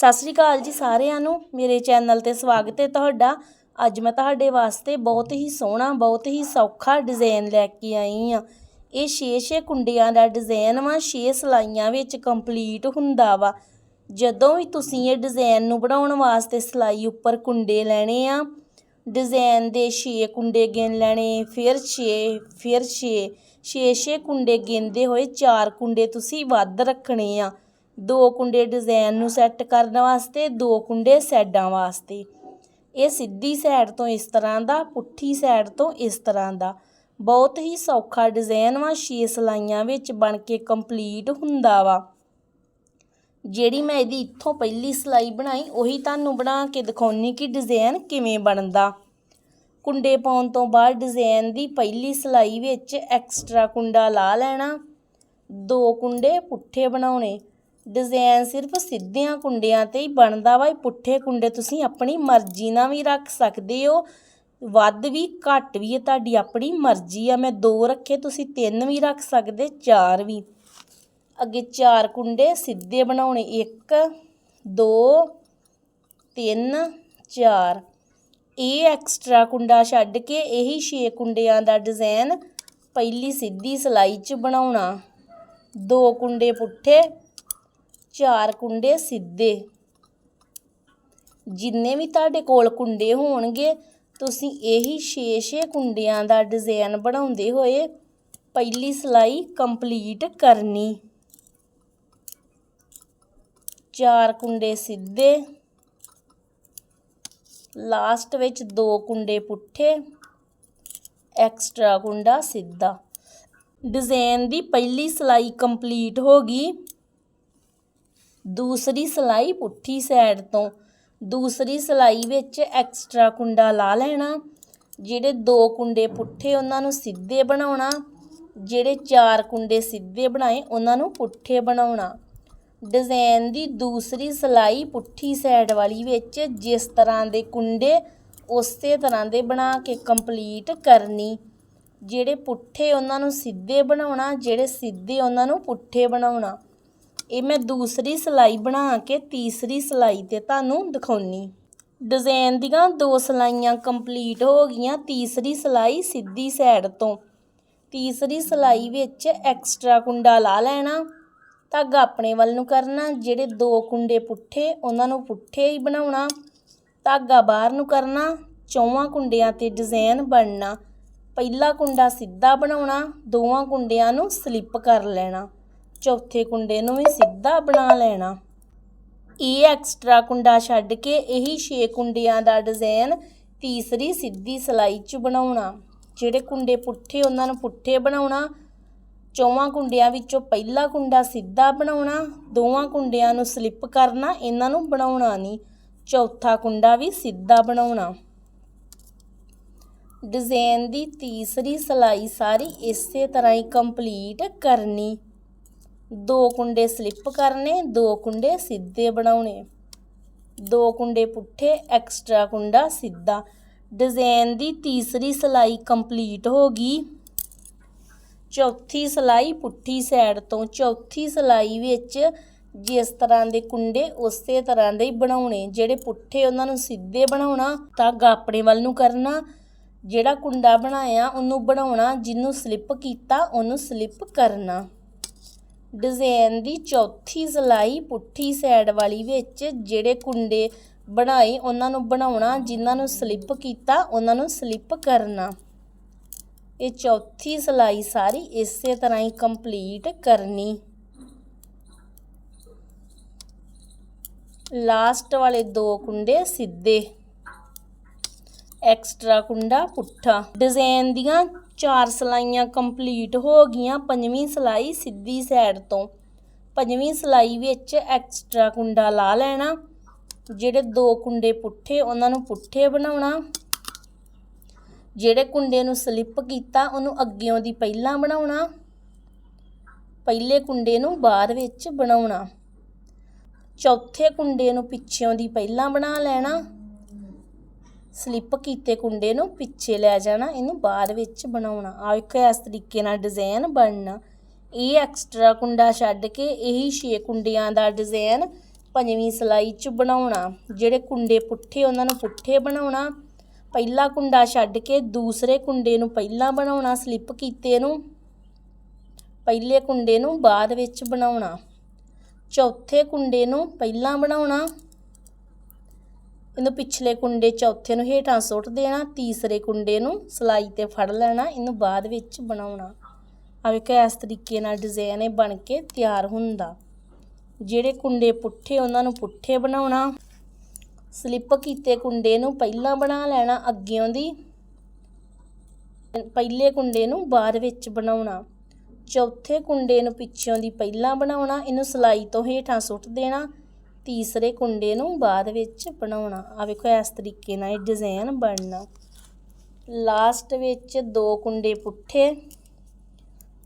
ਸਤਿ ਸ੍ਰੀ ਅਕਾਲ ਜੀ ਸਾਰਿਆਂ ਨੂੰ। ਮੇਰੇ ਚੈਨਲ ਤੇ ਸਵਾਗਤ ਹੈ ਤੁਹਾਡਾ। ਅੱਜ ਮੈਂ ਤੁਹਾਡੇ ਵਾਸਤੇ ਬਹੁਤ ਹੀ ਸੋਹਣਾ, ਬਹੁਤ ਹੀ ਸੌਖਾ ਡਿਜ਼ਾਈਨ ਲੈ ਕੇ ਆਈ ਆ ਇਹ 6-6 ਕੁੰਡੀਆਂ ਦਾ ਡਿਜ਼ਾਈਨ ਵਾ 6 ਸਲਾਈਆਂ ਵਿੱਚ ਕੰਪਲੀਟ ਹੁੰਦਾ ਵਾ। ਜਦੋਂ ਵੀ ਤੁਸੀਂ ਇਹ ਡਿਜ਼ਾਈਨ ਨੂੰ ਬਣਾਉਣ ਵਾਸਤੇ ਸਲਾਈ ਉੱਪਰ ਕੁੰਡੇ ਲੈਣੇ ਆ, ਡਿਜ਼ਾਈਨ ਦੇ 6 ਕੁੰਡੇ ਗਿਣ ਲੈਣੇ, ਫਿਰ 6 ਫਿਰ 6 6-6 ਕੁੰਡੇ ਗਿਣਦੇ ਹੋਏ 4 ਕੁੰਡੇ ਤੁਸੀਂ ਵੱਧ ਰੱਖਣੇ ਆ। ਦੋ ਕੁੰਡੇ ਡਿਜ਼ਾਈਨ ਨੂੰ ਸੈੱਟ ਕਰਨ ਵਾਸਤੇ, ਦੋ ਕੁੰਡੇ ਸਾਈਡਾਂ ਵਾਸਤੇ। ਇਹ ਸਿੱਧੀ ਸਾਈਡ ਤੋਂ ਇਸ ਤਰ੍ਹਾਂ ਦਾ, ਪੁੱਠੀ ਸਾਈਡ ਤੋਂ ਇਸ ਤਰ੍ਹਾਂ ਦਾ। ਬਹੁਤ ਹੀ ਸੌਖਾ ਡਿਜ਼ਾਈਨ ਵਾ 6 ਸਲਾਈਆਂ ਵਿੱਚ ਬਣ ਕੇ ਕੰਪਲੀਟ ਹੁੰਦਾ ਵਾ। ਜਿਹੜੀ ਮੈਂ ਇਹਦੀ ਇੱਥੋਂ ਪਹਿਲੀ ਸਲਾਈ ਬਣਾਈ, ਉਹੀ ਤੁਹਾਨੂੰ ਬਣਾ ਕੇ ਦਿਖਾਉਣੀ ਕਿ ਡਿਜ਼ਾਈਨ ਕਿਵੇਂ ਬਣਦਾ। ਕੁੰਡੇ ਪਾਉਣ ਤੋਂ ਬਾਅਦ ਡਿਜ਼ਾਈਨ ਦੀ ਪਹਿਲੀ ਸਲਾਈ ਵਿੱਚ ਐਕਸਟਰਾ ਕੁੰਡਾ ਲਾ ਲੈਣਾ, ਦੋ ਕੁੰਡੇ ਪੁੱਠੇ ਬਣਾਉਣੇ। ਡਿਜ਼ਾਈਨ ਸਿਰਫ ਸਿੱਧਿਆਂ ਕੁੰਡਿਆਂ ਤੇ ਹੀ ਬਣਦਾ ਵਾ, ਇਹ ਪੁੱਠੇ ਕੁੰਡੇ ਤੁਸੀਂ ਆਪਣੀ ਮਰਜ਼ੀ ਨਾਲ ਵੀ ਰੱਖ ਸਕਦੇ ਹੋ। ਵੱਧ ਵੀ, ਘੱਟ ਵੀ, ਇਹ ਤੁਹਾਡੀ ਆਪਣੀ ਮਰਜ਼ੀ ਆ। ਮੈਂ ਦੋ ਰੱਖੇ, ਤੁਸੀਂ ਤਿੰਨ ਵੀ ਰੱਖ ਸਕਦੇ, ਚਾਰ ਵੀ। ਅੱਗੇ ਚਾਰ ਕੁੰਡੇ ਸਿੱਧੇ ਬਣਾਉਣੇ 1 2 3 4 ਇਹ ਐਕਸਟਰਾ ਕੁੰਡਾ ਛੱਡ ਕੇ ਇਹੀ 6 ਕੁੰਡਿਆਂ ਦਾ ਡਿਜ਼ਾਈਨ ਪਹਿਲੀ ਸਿੱਧੀ ਸਲਾਈ 'ਚ ਬਣਾਉਣਾ। ਦੋ ਕੁੰਡੇ ਪੁੱਠੇ ਚਾਰ ਕੁੰਡੇ ਸਿੱਧੇ। ਜਿੰਨੇ ਵੀ ਤੁਹਾਡੇ ਕੋਲ ਕੁੰਡੇ ਹੋਣਗੇ, ਤੁਸੀਂ ਇਹੀ 6-6 ਕੁੰਡਿਆਂ ਦਾ ਡਿਜ਼ਾਈਨ ਬਣਾਉਂਦੇ ਹੋਏ ਪਹਿਲੀ ਸਲਾਈ ਕੰਪਲੀਟ ਕਰਨੀ। ਚਾਰ ਕੁੰਡੇ ਸਿੱਧੇ। ਲਾਸਟ ਵਿੱਚ ਦੋ ਕੁੰਡੇ ਪੁੱਠੇ। ਐਕਸਟਰਾ ਕੁੰਡਾ ਸਿੱਧਾ। ਡਿਜ਼ਾਈਨ ਦੀ ਪਹਿਲੀ ਸਲਾਈ ਕੰਪਲੀਟ ਹੋ ਗਈ। ਦੂਸਰੀ ਸਲਾਈ ਪੁੱਠੀ ਸਾਈਡ ਤੋਂ। ਦੂਸਰੀ ਸਲਾਈ ਵਿੱਚ ਐਕਸਟਰਾ ਕੁੰਡਾ ਲਾ ਲੈਣਾ, ਜਿਹੜੇ ਦੋ ਕੁੰਡੇ ਪੁੱਠੇ ਉਹਨਾਂ ਨੂੰ ਸਿੱਧੇ ਬਣਾਉਣਾ, ਜਿਹੜੇ ਚਾਰ ਕੁੰਡੇ ਸਿੱਧੇ ਬਣਾਏ ਉਹਨਾਂ ਨੂੰ ਪੁੱਠੇ ਬਣਾਉਣਾ। ਡਿਜ਼ਾਈਨ ਦੀ ਦੂਸਰੀ ਸਲਾਈ ਪੁੱਠੀ ਸਾਈਡ ਵਾਲੀ ਵਿੱਚ ਜਿਸ ਤਰ੍ਹਾਂ ਦੇ ਕੁੰਡੇ, ਉਸੇ ਤਰ੍ਹਾਂ ਦੇ ਬਣਾ ਕੇ ਕੰਪਲੀਟ ਕਰਨੀ। ਜਿਹੜੇ ਪੁੱਠੇ ਉਹਨਾਂ ਨੂੰ ਸਿੱਧੇ ਬਣਾਉਣਾ, ਜਿਹੜੇ ਸਿੱਧੇ ਉਹਨਾਂ ਨੂੰ ਪੁੱਠੇ ਬਣਾਉਣਾ। ਇਹ ਮੈਂ ਦੂਸਰੀ ਸਲਾਈ ਬਣਾ ਕੇ ਤੀਸਰੀ ਸਲਾਈ ਤੇ ਤੁਹਾਨੂੰ ਦਿਖਾਉਣੀ। ਡਿਜ਼ਾਈਨ ਦੀਆਂ ਦੋ ਸਲਾਈਆਂ ਕੰਪਲੀਟ ਹੋ ਗਈਆਂ ਤੀਸਰੀ ਸਲਾਈ ਸਿੱਧੀ ਸਾਈਡ ਤੋਂ। ਤੀਸਰੀ ਸਲਾਈ ਵਿੱਚ ਐਕਸਟਰਾ ਕੁੰਡਾ ਲਾ ਲੈਣਾ। ਧਾਗਾ ਆਪਣੇ ਵੱਲ ਨੂੰ ਕਰਨਾ, ਜਿਹੜੇ ਦੋ ਕੁੰਡੇ ਪੁੱਠੇ ਉਹਨਾਂ ਨੂੰ ਪੁੱਠੇ ਹੀ ਬਣਾਉਣਾ। ਧਾਗਾ ਬਾਹਰ ਨੂੰ ਕਰਨਾ, ਚੌਵਾਂ ਕੁੰਡਿਆਂ ਤੇ ਡਿਜ਼ਾਈਨ ਬਣਨਾ। ਪਹਿਲਾ ਕੁੰਡਾ ਸਿੱਧਾ ਬਣਾਉਣਾ, ਦੋਵਾਂ ਕੁੰਡਿਆਂ ਨੂੰ ਸਲਿੱਪ ਕਰ ਲੈਣਾ। ਚੌਥੇ ਕੁੰਡੇ ਨੂੰ ਵੀ ਸਿੱਧਾ ਬਣਾ ਲੈਣਾ। ਇਹ ਐਕਸਟਰਾ ਕੁੰਡਾ ਛੱਡ ਕੇ ਇਹੀ 6 ਕੁੰਡਿਆਂ ਦਾ ਡਿਜ਼ਾਈਨ ਤੀਸਰੀ ਸਿੱਧੀ ਸਲਾਈ 'ਚ ਬਣਾਉਣਾ। ਜਿਹੜੇ ਕੁੰਡੇ ਪੁੱਠੇ, ਉਹਨਾਂ ਨੂੰ ਪੁੱਠੇ ਬਣਾਉਣਾ। ਚੌਵਾਂ ਕੁੰਡਿਆਂ ਵਿੱਚੋਂ ਪਹਿਲਾ ਕੁੰਡਾ ਸਿੱਧਾ ਬਣਾਉਣਾ। ਦੋਵਾਂ ਕੁੰਡਿਆਂ ਨੂੰ ਸਲਿੱਪ ਕਰਨਾ, ਇਹਨਾਂ ਨੂੰ ਬਣਾਉਣਾ ਨਹੀਂ। ਚੌਥਾ ਕੁੰਡਾ ਵੀ ਸਿੱਧਾ ਬਣਾਉਣਾ। ਡਿਜ਼ਾਈਨ ਦੀ ਤੀਸਰੀ ਸਲਾਈ ਸਾਰੀ ਇਸੇ ਤਰ੍ਹਾਂ ਹੀ ਕੰਪਲੀਟ ਕਰਨੀ। ਦੋ ਕੁੰਡੇ ਸਲਿੱਪ ਕਰਨੇ, ਦੋ ਕੁੰਡੇ ਸਿੱਧੇ ਬਣਾਉਣੇ। ਦੋ ਕੁੰਡੇ ਪੁੱਠੇ, ਐਕਸਟਰਾ ਕੁੰਡਾ ਸਿੱਧਾ। ਡਿਜ਼ਾਈਨ ਦੀ ਤੀਸਰੀ ਸਲਾਈ ਕੰਪਲੀਟ ਹੋ ਗਈ। ਚੌਥੀ ਸਲਾਈ ਪੁੱਠੀ ਸਾਈਡ ਤੋਂ। ਚੌਥੀ ਸਲਾਈ ਵਿੱਚ ਜਿਸ ਤਰ੍ਹਾਂ ਦੇ ਕੁੰਡੇ, ਉਸੇ ਤਰ੍ਹਾਂ ਦੇ ਹੀ ਬਣਾਉਣੇ। ਜਿਹੜੇ ਪੁੱਠੇ ਉਹਨਾਂ ਨੂੰ ਸਿੱਧੇ ਬਣਾਉਣਾ ਧਾਗਾ ਆਪਣੇ ਵੱਲ ਨੂੰ ਕਰਨਾ। ਜਿਹੜਾ ਕੁੰਡਾ ਬਣਾਇਆ, ਉਹਨੂੰ ਬਣਾਉਣਾ। ਜਿਹਨੂੰ ਸਲਿੱਪ ਕੀਤਾ, ਉਹਨੂੰ ਸਲਿੱਪ ਕਰਨਾ। ਡਿਜ਼ਾਈਨ ਦੀ ਚੌਥੀ ਸਲਾਈ ਪੁੱਠੀ ਸਾਈਡ ਵਾਲੀ ਵਿੱਚ ਜਿਹੜੇ ਕੁੰਡੇ ਬਣਾਏ, ਉਹਨਾਂ ਨੂੰ ਬਣਾਉਣਾ, ਜਿਨ੍ਹਾਂ ਨੂੰ ਸਲਿੱਪ ਕੀਤਾ, ਉਹਨਾਂ ਨੂੰ ਸਲਿੱਪ ਕਰਨਾ। ਇਹ ਚੌਥੀ ਸਲਾਈ ਸਾਰੀ ਇਸੇ ਤਰ੍ਹਾਂ ਹੀ ਕੰਪਲੀਟ ਕਰਨੀ। ਲਾਸਟ ਵਾਲੇ ਦੋ ਕੁੰਡੇ ਸਿੱਧੇ। ਐਕਸਟਰਾ ਕੁੰਡਾ ਪੁੱਠਾ। ਡਿਜ਼ਾਈਨ ਦੀਆਂ ਚਾਰ ਸਲਾਈਆਂ ਕੰਪਲੀਟ ਹੋ ਗਈਆਂ, ਪੰਜਵੀਂ ਸਲਾਈ ਸਿੱਧੀ ਸਾਈਡ ਤੋਂ। ਪੰਜਵੀਂ ਸਲਾਈ ਵਿੱਚ ਐਕਸਟਰਾ ਕੁੰਡਾ ਲਾ ਲੈਣਾ, ਜਿਹੜੇ ਦੋ ਕੁੰਡੇ ਪੁੱਠੇ, ਉਹਨਾਂ ਨੂੰ ਪੁੱਠੇ ਬਣਾਉਣਾ। ਜਿਹੜੇ ਕੁੰਡੇ ਨੂੰ ਸਲਿੱਪ ਕੀਤਾ, ਉਹਨੂੰ ਅੱਗਿਓਂ ਦੀ ਪਹਿਲਾਂ ਬਣਾਉਣਾ। ਪਹਿਲੇ ਕੁੰਡੇ ਨੂੰ ਬਾਅਦ ਵਿੱਚ ਬਣਾਉਣਾ। ਚੌਥੇ ਕੁੰਡੇ ਨੂੰ ਪਿੱਛਿਓਂ ਦੀ ਪਹਿਲਾਂ ਬਣਾ ਲੈਣਾ। ਸਲਿੱਪ ਕੀਤੇ ਕੁੰਡੇ ਨੂੰ ਪਿੱਛੇ ਲੈ ਜਾਣਾ, ਇਹਨੂੰ ਬਾਅਦ ਵਿੱਚ ਬਣਾਉਣਾ। ਆ ਵੇਖੋ, ਇਸ ਤਰੀਕੇ ਨਾਲ ਡਿਜ਼ਾਈਨ ਬਣਨਾ। ਇਹ ਐਕਸਟਰਾ ਕੁੰਡਾ ਛੱਡ ਕੇ ਇਹੀ 6 ਕੁੰਡਿਆਂ ਦਾ ਡਿਜ਼ਾਈਨ ਪੰਜਵੀਂ ਸਿਲਾਈ 'ਚ ਬਣਾਉਣਾ। ਜਿਹੜੇ ਕੁੰਡੇ ਪੁੱਠੇ, ਉਹਨਾਂ ਨੂੰ ਪੁੱਠੇ ਬਣਾਉਣਾ। ਪਹਿਲਾ ਕੁੰਡਾ ਛੱਡ ਕੇ ਦੂਸਰੇ ਕੁੰਡੇ ਨੂੰ ਪਹਿਲਾਂ ਬਣਾਉਣਾ, ਸਲਿੱਪ ਕੀਤੇ ਨੂੰ। ਪਹਿਲੇ ਕੁੰਡੇ ਨੂੰ ਬਾਅਦ ਵਿੱਚ ਬਣਾਉਣਾ। ਚੌਥੇ ਕੁੰਡੇ ਨੂੰ ਪਹਿਲਾਂ ਬਣਾਉਣਾ। ਇਹਨੂੰ ਪਿਛਲੇ ਕੁੰਡੇ ਚੌਥੇ ਨੂੰ ਹੇਠਾਂ ਸੁੱਟ ਦੇਣਾ, ਤੀਸਰੇ ਕੁੰਡੇ ਨੂੰ ਸਲਾਈ ਤੇ ਫੜ ਲੈਣਾ, ਇਹਨੂੰ ਬਾਅਦ ਵਿੱਚ ਬਣਾਉਣਾ। ਆ ਵੇਖੋ, ਇਸ ਤਰੀਕੇ ਨਾਲ ਡਿਜ਼ਾਈਨ ਇਹ ਬਣ ਕੇ ਤਿਆਰ ਹੁੰਦਾ। ਜਿਹੜੇ ਕੁੰਡੇ ਪੁੱਠੇ, ਉਹਨਾਂ ਨੂੰ ਪੁੱਠੇ ਬਣਾਉਣਾ। ਸਲਿੱਪ ਕੀਤੇ ਕੁੰਡੇ ਨੂੰ ਪਹਿਲਾਂ ਬਣਾ ਲੈਣਾ, ਅੱਗਿਓਂ ਦੀ। ਪਹਿਲੇ ਕੁੰਡੇ ਨੂੰ ਬਾਅਦ ਵਿੱਚ ਬਣਾਉਣਾ। ਚੌਥੇ ਕੁੰਡੇ ਨੂੰ ਪਿੱਛੋਂ ਦੀ ਪਹਿਲਾਂ ਬਣਾਉਣਾ, ਇਹਨੂੰ ਸਲਾਈ ਤੋਂ ਹੇਠਾਂ ਸੁੱਟ ਦੇਣਾ। ਤੀਸਰੇ ਕੁੰਡੇ ਨੂੰ ਬਾਅਦ ਵਿੱਚ ਬਣਾਉਣਾ। ਆ ਵੇਖੋ, ਇਸ ਤਰੀਕੇ ਨਾਲ ਇਹ ਡਿਜ਼ਾਈਨ ਬਣਨਾ। ਲਾਸਟ ਵਿੱਚ ਦੋ ਕੁੰਡੇ ਪੁੱਠੇ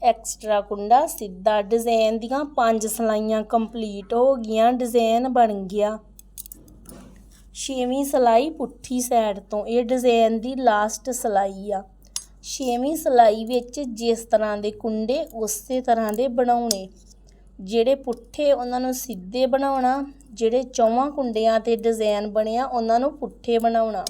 ਐਕਸਟਰਾ ਕੁੰਡਾ ਸਿੱਧਾ। ਡਿਜ਼ਾਈਨ ਦੀਆਂ ਪੰਜ ਸਲਾਈਆਂ ਕੰਪਲੀਟ ਹੋ ਗਈਆਂ ਡਿਜ਼ਾਈਨ ਬਣ ਗਿਆ। ਛੇਵੀਂ ਸਲਾਈ ਪੁੱਠੀ ਸਾਈਡ ਤੋਂ। ਇਹ ਡਿਜ਼ਾਈਨ ਦੀ ਲਾਸਟ ਸਲਾਈ ਆ। ਛੇਵੀਂ ਸਲਾਈ ਵਿੱਚ ਜਿਸ ਤਰ੍ਹਾਂ ਦੇ ਕੁੰਡੇ, ਉਸੇ ਤਰ੍ਹਾਂ ਦੇ ਬਣਾਉਣੇ। ਜਿਹੜੇ ਪੁੱਠੇ ਉਹਨਾਂ ਨੂੰ ਸਿੱਧੇ ਬਣਾਉਣਾ, ਜਿਹੜੇ ਚੌਵਾਂ ਕੁੰਡਿਆਂ ਤੇ ਡਿਜ਼ਾਈਨ ਬਣਿਆ, ਉਹਨਾਂ ਨੂੰ ਪੁੱਠੇ ਬਣਾਉਣਾ।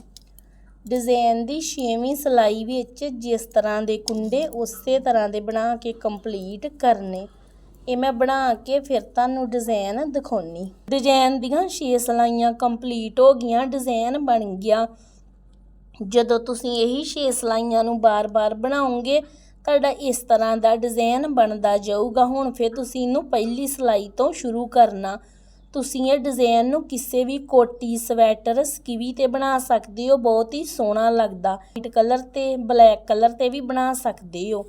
ਡਿਜ਼ਾਈਨ ਦੀ ਛੇਵੀਂ ਸਲਾਈ ਵਿੱਚ ਜਿਸ ਤਰ੍ਹਾਂ ਦੇ ਕੁੰਡੇ, ਉਸੇ ਤਰ੍ਹਾਂ ਦੇ ਬਣਾ ਕੇ ਕੰਪਲੀਟ ਕਰਨੇ। ਇਹ ਮੈਂ ਬਣਾ ਕੇ ਫਿਰ ਤੁਹਾਨੂੰ ਡਿਜ਼ਾਈਨ ਦਿਖਾਉਣੀ। ਡਿਜ਼ਾਈਨ ਦੀਆਂ 6 ਸਲਾਈਆਂ ਕੰਪਲੀਟ ਹੋ ਗਈਆਂ ਡਿਜ਼ਾਈਨ ਬਣ ਗਿਆ। ਜਦੋਂ ਤੁਸੀਂ ਇਹੀ 6 ਸਲਾਈਆਂ ਨੂੰ ਬਾਰ-ਬਾਰ ਬਣਾਉਂਗੇ ਤੁਹਾਡਾ ਇਸ ਤਰ੍ਹਾਂ ਦਾ ਡਿਜ਼ਾਈਨ ਬਣਦਾ ਜਾਊਗਾ। ਹੁਣ ਫਿਰ ਤੁਸੀਂ ਇਹਨੂੰ ਪਹਿਲੀ ਸਲਾਈ ਤੋਂ ਸ਼ੁਰੂ ਕਰਨਾ। ਤੁਸੀਂ ਇਹ ਡਿਜ਼ਾਈਨ ਨੂੰ ਕਿਸੇ ਵੀ ਕੋਟੀ, ਸਵੈਟਰ, ਸਕਿਵੀ ਤੇ ਬਣਾ ਸਕਦੇ ਹੋ। ਬਹੁਤ ਹੀ ਸੋਹਣਾ ਲੱਗਦਾ। ਵਾਈਟ ਕਲਰ ਤੇ ਬਲੈਕ ਕਲਰ ਤੇ ਵੀ ਬਣਾ ਸਕਦੇ ਹੋ।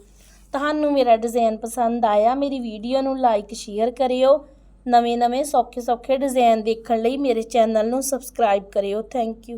ਤੁਹਾਨੂੰ ਮੇਰਾ ਡਿਜ਼ਾਈਨ ਪਸੰਦ ਆਇਆ, ਮੇਰੀ ਵੀਡੀਓ ਨੂੰ ਲਾਈਕ ਸ਼ੇਅਰ ਕਰਿਓ। ਨਵੇਂ-ਨਵੇਂ ਸੌਖੇ-ਸੌਖੇ ਡਿਜ਼ਾਈਨ ਦੇਖਣ ਲਈ ਮੇਰੇ ਚੈਨਲ ਨੂੰ ਸਬਸਕ੍ਰਾਈਬ ਕਰਿਓ। Thank you